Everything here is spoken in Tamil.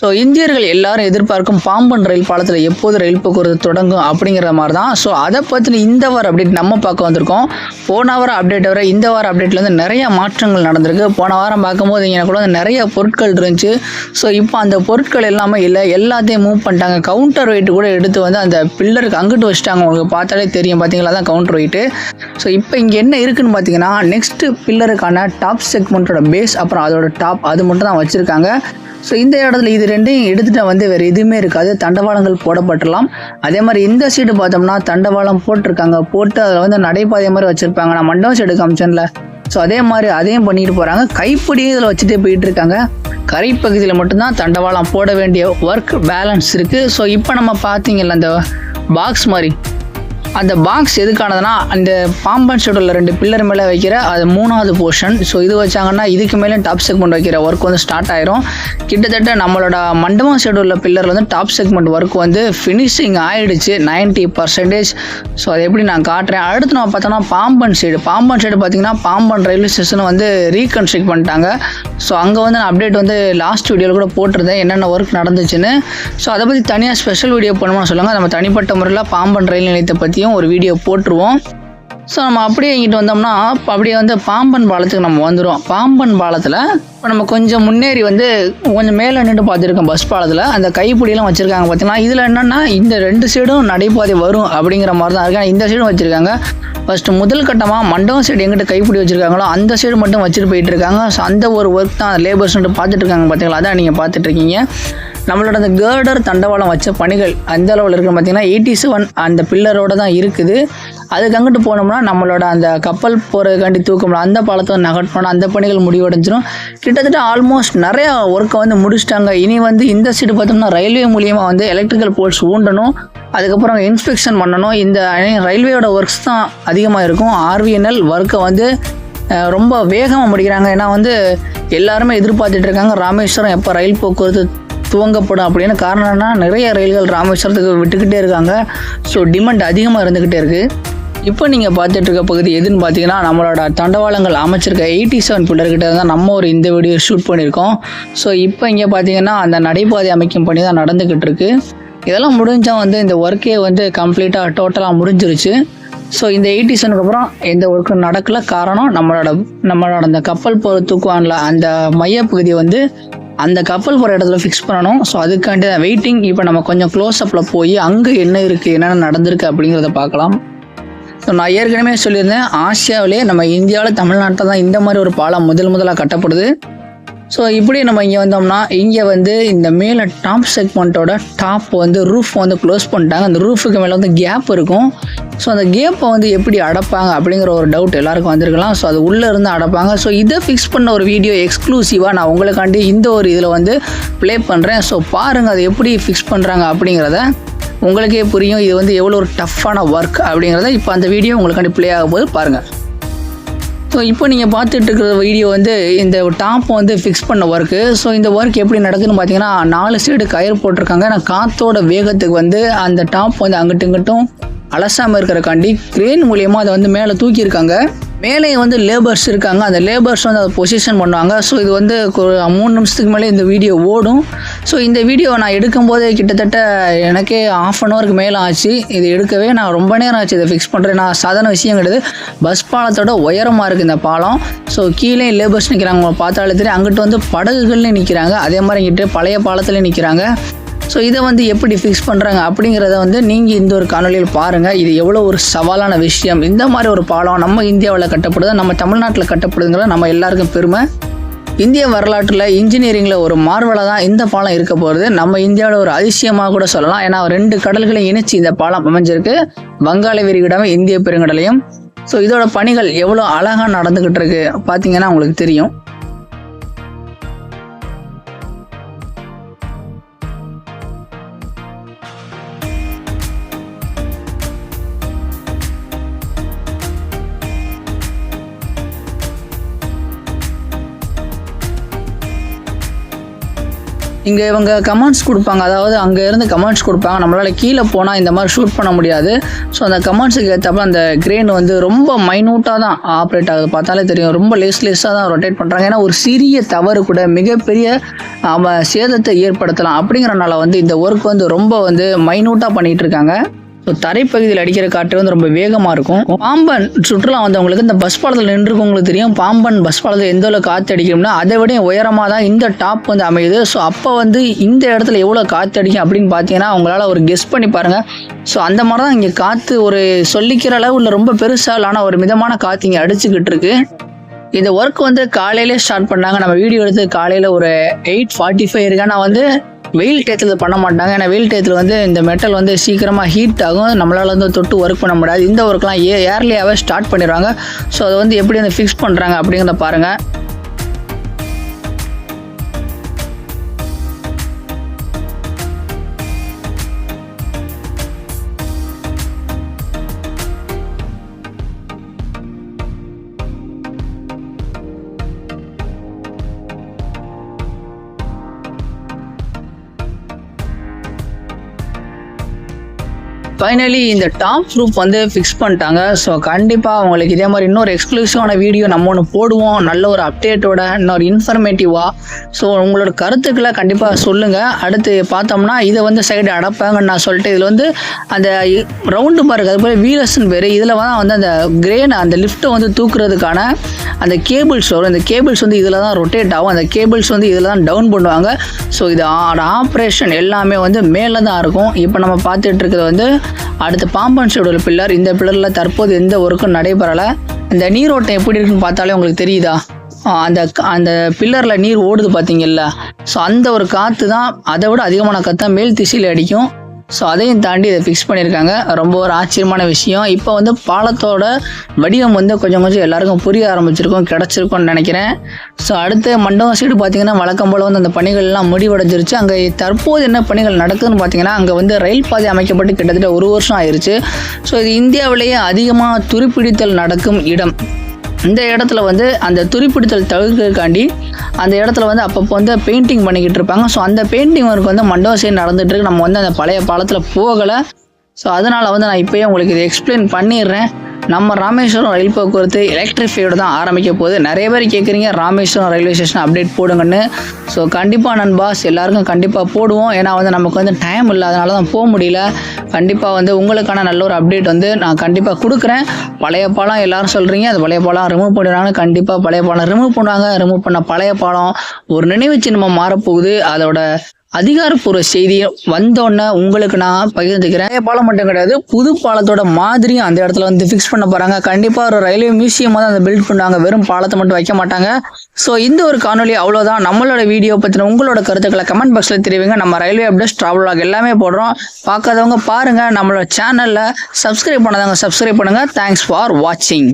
ஸோ இந்தியர்கள் எல்லாரும் எதிர்பார்க்கும் பாம்பன் ரயில் பாலத்தில் எப்போது ரயில் போக்குவரத்து தொடங்கும் அப்படிங்கிற மாதிரி தான் ஸோ அதை பற்றின இந்த வார அப்டேட் நம்ம பார்க்க வந்திருக்கோம். போன வாரம் அப்டேட் வர இந்த வார அப்டேட்டில் வந்து நிறைய மாற்றங்கள் நடந்திருக்கு. போன வாரம் பார்க்கும்போது இங்கே கூட வந்து நிறைய பொருட்கள் இருந்துச்சு. ஸோ இப்போ அந்த பொருட்கள் எல்லாமே இல்லை. எல்லாத்தையும் மூவ் பண்ணிட்டாங்க. கவுண்டர் வெயிட் கூட எடுத்து வந்து அந்த பில்லருக்கு அங்கிட்டு வச்சுட்டாங்க. உங்களுக்கு பார்த்தாலே தெரியும். பார்த்தீங்களா? தான் கவுண்டர் வெயிட்டு ஸோ இப்போ இங்கே என்ன இருக்குன்னு பார்த்தீங்கன்னா நெக்ஸ்ட்டு பில்லருக்கான டாப் செக்மெண்ட்டோட பேஸ் அப்புறம் அதோட டாப் அது மட்டும் தான் வச்சுருக்காங்க. ஸோ இந்த இடத்துல இது ரெண்டையும் எடுத்துட்டா வந்து வேறு எதுவுமே இருக்காது. தண்டவாளங்கள் போடப்பட்டுலாம் அதே மாதிரி இந்த சைடு பார்த்தோம்னா தண்டவாளம் போட்டிருக்காங்க. போட்டு அதில் வந்து நடைபாதை மாதிரி வச்சுருப்பாங்க. நான் மண்டபம் சைடு காமிச்சேன்ல. ஸோ அதே மாதிரி அதையும் பண்ணிட்டு போகிறாங்க கைப்பிடியே இதில் வச்சுட்டே போயிட்டு இருக்காங்க. கரைப்பகுதியில் மட்டும்தான் தண்டவாளம் போட வேண்டிய ஒர்க் பேலன்ஸ் இருக்குது ஸோ இப்போ நம்ம பார்த்தீங்கல்ல அந்த பாக்ஸ் மாதிரி. அந்த பாக்ஸ் எதுக்கானதுன்னா அந்த பாம்பன் ஷெட்யூலில் ரெண்டு பில்லர் மேலே வைக்கிற அது மூணாவது போர்ஷன் ஸோ இது வச்சாங்கன்னா இதுக்கு மேலே டாப் செக்மெண்ட் வைக்கிற ஒர்க் வந்து ஸ்டார்ட் ஆயிரும். கிட்டத்தட்ட நம்மளோட மண்டபம் ஷெட்யூலில் பில்லரில் வந்து டாப் செக்மெண்ட் ஒர்க் வந்து ஃபினிஷிங் ஆயிடுச்சு. 90% பர்சன்டேஜ் ஸோ அதை எப்படி நான் காட்டுறேன்? அடுத்து நம்ம பார்த்தோன்னா பாம்பன் சைடு பாம்பன் சைடு பார்த்தீங்கன்னா பாம்பன் ரயில்வே ஸ்டேஷனை வந்து ரீகன்ஸ்ட்ரக்ட் பண்ணிட்டாங்க. ஸோ அங்கே வந்து நான் அப்டேட் வந்து லாஸ்ட் வீடியோவில் கூட போட்டிருந்தேன் என்னென்ன ஒர்க் நடந்துச்சுன்னு. ஸோ அதை பற்றி தனியாக ஸ்பெஷல் வீடியோ பண்ணணும்னு சொல்லுங்கள் நம்ம தனிப்பட்ட முறையில் பாம்பன் ரயில் நிலையத்தை பற்றி பற்றியும் ஒரு வீடியோ போட்டுருவோம். ஸோ நம்ம அப்படியே இங்கிட்டு வந்தோம்னா இப்போ அப்படியே வந்து பாம்பன் பாலத்துக்கு நம்ம வந்துடுவோம் பாம்பன் பாலத்தில் இப்போ நம்ம கொஞ்சம் முன்னேறி வந்து கொஞ்சம் மேலே நின்று பார்த்துருக்கோம் பஸ் பாலத்தில். அந்த கைப்பிடியெல்லாம் வச்சுருக்காங்க பார்த்தீங்கன்னா இதில் என்னென்னா இந்த ரெண்டு சைடும் நடைபாதை வரும் அப்படிங்கிற மாதிரி தான் இருக்கு இந்த சைடும் வச்சுருக்காங்க. ஃபஸ்ட்டு முதல் கட்டமாக மண்டபம் சைடு எங்கிட்ட கைப்பிடி வச்சுருக்காங்களோ அந்த சைடு மட்டும் வச்சுட்டு போயிட்டு இருக்காங்க. ஸோ அந்த ஒரு ஒர்க் தான் லேபர்ஸ்ன்ட்டு பார்த்துட்டு இருக்காங்க பார்த்தீங்களா அதான் நீங்கள் பார்த்துட்ருக்கீங்க நம்மளோட அந்த கேர்டர் தண்டவாளம் வச்ச பணிகள் அந்த அளவில் இருக்குது பார்த்தீங்கன்னா எயிட்டி செவன் அந்த பில்லரோட தான் இருக்குது. அதுக்கு அங்கிட்டு போனோம்னா நம்மளோட அந்த கப்பல் போகிறதுக்காண்டி தூக்கம்ல அந்த பாலத்தை நகட்டணும் அந்த பணிகள் முடிவடைஞ்சிடும் கிட்டத்தட்ட ஆல்மோஸ்ட் நிறையா ஒர்க்கை வந்து முடிச்சிட்டாங்க. இனி வந்து இந்த சைடு பார்த்தோம்னா ரயில்வே மூலியமாக வந்து எலக்ட்ரிக்கல் போல்ஸ் ஊண்டணும். அதுக்கப்புறம் இன்ஸ்பெக்ஷன் பண்ணணும். இந்த ரயில்வேயோட ஒர்க்ஸ் தான் அதிகமாக இருக்கும். ஆர்விஎன்எல் ஒர்க்கை வந்து ரொம்ப வேகமாக முடிக்கிறாங்க. ஏன்னா வந்து எல்லாருமே எதிர்பார்த்துட்டு இருக்காங்க. ராமேஸ்வரம் எப்போ ரயில் போக்குவரத்து துவங்கப்படும் அப்படின்னு காரணம் என்னன்னா நிறைய ரயில்கள் ராமேஸ்வரத்துக்கு விட்டுக்கிட்டே இருக்காங்க. ஸோ டிமாண்ட் அதிகமாக இருந்துக்கிட்டே இருக்குது இப்போ நீங்கள் பார்த்துட்டு இருக்க பகுதி எதுன்னு பார்த்தீங்கன்னா நம்மளோட தண்டவாளங்கள் அமைச்சிருக்க எயிட்டி செவன் பில்லர்கிட்ட தான் நம்ம ஒரு இந்த வீடியோ ஷூட் பண்ணியிருக்கோம். ஸோ இப்போ இங்கே பார்த்தீங்கன்னா அந்த நடைபாதை அமைக்கும் பணி தான் நடந்துக்கிட்டு இருக்கு. இதெல்லாம் முடிஞ்சால் வந்து இந்த ஒர்க்கே வந்து கம்ப்ளீட்டாக டோட்டலாக முடிஞ்சிருச்சு. ஸோ இந்த எயிட்டி செவனுக்கு அப்புறம் எந்த ஒர்க்கும் நடக்கல. காரணம் நம்மளோட நம்மளோட அந்த கப்பல் போகிற தூக்குவான்ல அந்த மையப்பகுதியை வந்து அந்த கப்பல் போகிற இடத்துல ஃபிக்ஸ் பண்ணணும். ஸோ அதுக்காண்டி தான் வெயிட்டிங் இப்போ நம்ம கொஞ்சம் க்ளோஸ் அப்பில் போய் அங்கே என்ன இருக்குது என்னென்ன நடந்திருக்கு அப்படிங்கிறத பார்க்கலாம். ஸோ நான் ஏற்கனவே சொல்லியிருந்தேன் ஆசியாவிலே நம்ம இந்தியாவில் தமிழ்நாட்டில் தான் இந்த மாதிரி ஒரு பாலம் முதல் முதலாக கட்டப்படுது. ஸோ இப்படி நம்ம இங்கே வந்தோம்னா இங்கே வந்து இந்த மேலே டாப் செக்மெண்ட்டோட டாப் வந்து ரூஃப் வந்து க்ளோஸ் பண்ணிட்டாங்க. அந்த ரூஃபுக்கு மேலே வந்து கேப் இருக்கும். ஸோ அந்த கேப்பை வந்து எப்படி அடைப்பாங்க அப்படிங்கிற ஒரு டவுட் எல்லாருக்கும் வந்திருக்கலாம். ஸோ அது உள்ளே இருந்து அடைப்பாங்க. ஸோ இதை ஃபிக்ஸ் பண்ண ஒரு வீடியோ எக்ஸ்க்ளூசிவாக நான் உங்களுக்காண்டி இந்த ஒரு இதில் வந்து ப்ளே பண்ணுறேன் ஸோ பாருங்கள் அதை எப்படி ஃபிக்ஸ் பண்ணுறாங்க அப்படிங்கிறத. உங்களுக்கே புரியும். இது வந்து எவ்வளோ ஒரு டஃப்பான ஒர்க் அப்படிங்கிறத இப்போ அந்த வீடியோ உங்களுக்காண்டி ப்ளே ஆகும் போது பாருங்கள் ஸோ இப்போ நீங்கள் பார்த்துட்டு இருக்கிற வீடியோ வந்து இந்த டாப் வந்து ஃபிக்ஸ் பண்ண ஒர்க்கு ஸோ இந்த ஒர்க் எப்படி நடக்குதுன்னு பார்த்தீங்கன்னா நாலு சைடு கயிறு போட்டிருக்காங்க. ஆனால் காற்றோட வேகத்துக்கு வந்து அந்த டாப் வந்து அங்கிட்டும் இங்கிட்டும் அலசாமல் இருக்கிறக்காண்டி கிரேன் மூலியமாக அதை வந்து மேலே தூக்கியிருக்காங்க. மேலே வந்து லேபர்ஸ் இருக்காங்க. அந்த லேபர்ஸ் வந்து அதை பொசிஷன் பண்ணுவாங்க. ஸோ இது வந்து ஒரு மூணு நிமிஷத்துக்கு மேலே இந்த வீடியோ ஓடும். ஸோ இந்த வீடியோ நான் எடுக்கும்போது கிட்டத்தட்ட எனக்கே ஆஃப் அன் ஹவருக்கு மேலே ஆச்சு. இது எடுக்கவே நான் ரொம்ப நேரம் ஆச்சு. இதை ஃபிக்ஸ் பண்ணுறேன் நான் சாதாரண விஷயம் கிடையாது. பஸ் பாலத்தோட உயரமாக இருக்குது இந்த பாலம். ஸோ கீழே லேபர்ஸ் நிற்கிறாங்க பார்த்தாலே தெரியும். அங்கிட்டு வந்து படகுகள்லேயும் நிற்கிறாங்க அதே மாதிரி இங்கிட்டு பழைய பாலத்துலேயும் நிற்கிறாங்க ஸோ இதை வந்து எப்படி ஃபிக்ஸ் பண்ணுறாங்க அப்படிங்கிறத வந்து நீங்கள் இந்த ஒரு காணொலியில் பாருங்கள் இது எவ்வளோ ஒரு சவாலான விஷயம். இந்த மாதிரி ஒரு பாலம் நம்ம இந்தியாவில் கட்டப்படுது நம்ம தமிழ்நாட்டில் கட்டப்படுதுங்கிற நம்ம எல்லாருக்கும் பெருமை. இந்திய வரலாற்றில் இன்ஜினியரிங்கில் ஒரு மார்வலாக தான் இந்த பாலம் இருக்க போகிறது நம்ம இந்தியாவில் ஒரு அதிசயமாக கூட சொல்லலாம். ஏன்னா ரெண்டு கடல்களை இணைச்சி இந்த பாலம் அமைஞ்சிருக்கு. வங்காள விரிகுடாவும் இந்திய பெருங்கடலையும். ஸோ இதோட பணிகள் எவ்வளோ அழகாக நடந்துக்கிட்டு இருக்கு பார்த்தீங்கன்னா உங்களுக்கு தெரியும். இங்கே இவங்க கமெண்ட்ஸ் கொடுப்பாங்க. அதாவது அங்கே இருந்து கமெண்ட்ஸ் கொடுப்பாங்க. நம்மளால் கீழே போனால் இந்த மாதிரி ஷூட் பண்ண முடியாது. ஸோ அந்த கமெண்ட்ஸுக்கு ஏற்றப்ப அந்த கிரேன் வந்து ரொம்ப மைனூட்டாக தான் ஆப்ரேட் ஆகுது. பார்த்தாலே தெரியும். ரொம்ப லேஸ் லெஸ்ஸாக தான் ரொட்டேட் பண்ணுறாங்க ஏன்னா ஒரு சிறிய தவறு கூட மிகப்பெரிய சேதத்தை ஏற்படுத்தலாம். அப்படிங்கிறனால வந்து இந்த ஒர்க் வந்து ரொம்ப வந்து மைனூட்டாக பண்ணிகிட்ருக்காங்க ஸோ தரைப்பகுதியில் அடிக்கிற காற்று வந்து ரொம்ப வேகமாக இருக்கும். பாம்பன் சுற்றுலா வந்தவங்களுக்கு இந்த பஸ் பாலத்தில் நின்றுக்கவங்களுக்கு தெரியும். பாம்பன் பஸ் பாலத்தில் எந்த அளவு காற்று அடிக்கும்னா அதை விட உயரமாக தான் இந்த டாப் வந்து அமையுது. ஸோ அப்போ வந்து இந்த இடத்துல எவ்வளோ காற்று அடிக்கும் அப்படின்னு பார்த்தீங்கன்னா அவங்களால ஒரு கெஸ் பண்ணி பாருங்கள் ஸோ அந்த மாதிரி தான் இங்கே காற்று ஒரு சொல்லிக்கிற அளவு இல்லை ரொம்ப பெருசாக ஆனால் ஒரு மிதமான காற்று இங்கே அடிச்சுக்கிட்டு இருக்கு. இந்த ஒர்க் வந்து காலையிலே ஸ்டார்ட் பண்ணாங்க. நம்ம வீடியோ எடுத்து காலையில் ஒரு எயிட் ஃபார்ட்டி ஃபைவ் இருக்கு நான் வந்து வெயில் டயத்தில் பண்ண மாட்டாங்க. ஏன்னா வெயில் டயத்தில் வந்து இந்த மெட்டல் வந்து சீக்கிரமாக ஹீட் ஆகும். நம்மளால் வந்து தொட்டு ஒர்க் பண்ண முடியாது. இந்த ஒர்க்லாம் ஏ ஏர்லியாகவே ஸ்டார்ட் பண்ணிடுவாங்க. ஸோ அதை வந்து எப்படி வந்து ஃபிக்ஸ் பண்ணுறாங்க அப்படிங்கிறத பாருங்கள் ஃபைனலி இந்த டாப் ப்ரூஃப் வந்து ஃபிக்ஸ் பண்ணிட்டாங்க. ஸோ கண்டிப்பாக உங்களுக்கு இதே மாதிரி இன்னொரு எக்ஸ்க்ளூசிவான வீடியோ நம்ம ஒன்று போடுவோம். நல்ல ஒரு அப்டேட்டோட இன்னொரு இன்ஃபர்மேட்டிவாக ஸோ உங்களோட கருத்துக்களை கண்டிப்பாக சொல்லுங்கள் அடுத்து பார்த்தோம்னா இதை வந்து சைடு அடப்பாங்கன்னு நான் சொல்லிட்டு இதில் வந்து அந்த ரவுண்டு பாருங்க அது போல் பேர். இதில் தான் வந்து அந்த கிரேன் அந்த லிஃப்ட்டை வந்து தூக்குறதுக்கான அந்த கேபிள்ஸ் வரும். இந்த கேபிள்ஸ் வந்து இதில் தான் ரொட்டேட் ஆகும். அந்த கேபிள்ஸ் வந்து இதில் தான் டவுன் பண்ணுவாங்க. ஸோ இது ஆப்ரேஷன் எல்லாமே வந்து மேலே தான் இருக்கும். இப்போ நம்ம பார்த்துட்டு இருக்கிறது வந்து அடுத்து பாம்பன் ஷெடியூல் பில்லர் இந்த பில்லரில் தற்போது எந்த ஒர்க்கும் நடைபெறலை. இந்த நீரோட்டம் எப்படி இருக்குன்னு பார்த்தாலே உங்களுக்கு தெரியுதா? அந்த அந்த பில்லரில் நீர் ஓடுது பார்த்தீங்கல்ல. ஸோ அந்த ஒரு காற்று தான் அதை விட அதிகமான காற்று தான் மேல் திசையில் அடிக்கும். ஸோ அதையும் தாண்டி இதை ஃபிக்ஸ் பண்ணியிருக்காங்க. ரொம்ப ஒரு ஆச்சரியமான விஷயம். இப்போ வந்து பாலத்தோட வடிவம் வந்து கொஞ்சம் கொஞ்சம் எல்லாருக்கும் புரிய ஆரம்பிச்சிருக்கும் கிடச்சிருக்கும்னு நினைக்கிறேன். ஸோ அடுத்து மண்டபம் சைடு பார்த்தீங்கன்னா வழக்கம் போல் வந்து அந்த பணிகள்லாம் முடிவடைஞ்சிருச்சு. அங்கே தற்போது என்ன பணிகள் நடக்குதுன்னு பார்த்தீங்கன்னா அங்கே வந்து ரயில் பாதை அமைக்கப்பட்டு கிட்டத்தட்ட ஒரு வருஷம் ஆயிடுச்சு ஸோ இது இந்தியாவிலேயே அதிகமாக துருப்பிடித்தல் நடக்கும் இடம். இந்த இடத்துல வந்து அந்த துருப்பிடித்தல் தவிர்க்கிறதுக்காண்டி அந்த இடத்துல வந்து அப்பப்போ வந்து பெயிண்டிங் பண்ணிக்கிட்டு இருப்பாங்க. ஸோ அந்த பெயிண்டிங் ஒர்க் வந்து மண்டபம் சைடு நடந்துட்டு இருக்கு நம்ம வந்து அந்த பழைய பாலத்தில் போகலை. ஸோ அதனால் வந்து நான் இப்போயே உங்களுக்கு இதை எக்ஸ்பிளைன் பண்ணிடுறேன். நம்ம ராமேஸ்வரம் ரயில் போக்குவரத்து எலக்ட்ரிஃபைடு தான் ஆரம்பிக்க போது நிறைய பேர் கேட்குறீங்க ராமேஸ்வரம் ரயில்வே ஸ்டேஷன் அப்டேட் போடுங்கன்னு. ஸோ கண்டிப்பாக நண்பாஸ் எல்லாருக்கும் கண்டிப்பாக போடுவோம். ஏன்னா வந்து நமக்கு வந்து டைம் இல்லாதனால தான் போக முடியல. கண்டிப்பாக வந்து உங்களுக்கான நல்ல ஒரு அப்டேட் வந்து நான் கண்டிப்பாக கொடுக்குறேன். பழைய பாலம் எல்லாரும் சொல்கிறீங்க அது பழைய பாலம் ரிமூவ் பண்ணிடுறாங்க கண்டிப்பாக பழைய பாலம் ரிமூவ் பண்ணுவாங்க. ரிமூவ் பண்ண பழைய பாலம் ஒரு நினைவு சின்னமாக மாறப்போகுது அதோட அதிகாரப்பூர்வ செய்தி வந்தோடனே உங்களுக்கு நான் பகிர்ந்துக்கிறேன். பாலம் மட்டும் கிடையாது புது பாலத்தோட மாதிரியும் அந்த இடத்துல வந்து ஃபிக்ஸ் பண்ண போகிறாங்க கண்டிப்பாக ஒரு ரயில்வே மியூசியமாக தான் அதை பில்ட் பண்ணுவாங்க வெறும் பாலத்தை மட்டும் வைக்க மாட்டாங்க. ஸோ இந்த ஒரு காணொலி அவ்வளோதான் நம்மளோட வீடியோ பற்றின உங்களோட கருத்துக்களை கமெண்ட் பாக்ஸில் தெரிவிங்க. நம்ம ரயில்வே அப்டேட்ஸ் ட்ராவல் லாக் எல்லாமே போடுறோம். பார்க்காதவங்க பாருங்கள் நம்மளோட சேனலில் சப்ஸ்கிரைப் பண்ணாதவங்க சப்ஸ்கிரைப் பண்ணுங்கள் தேங்க்ஸ் ஃபார் வாட்சிங்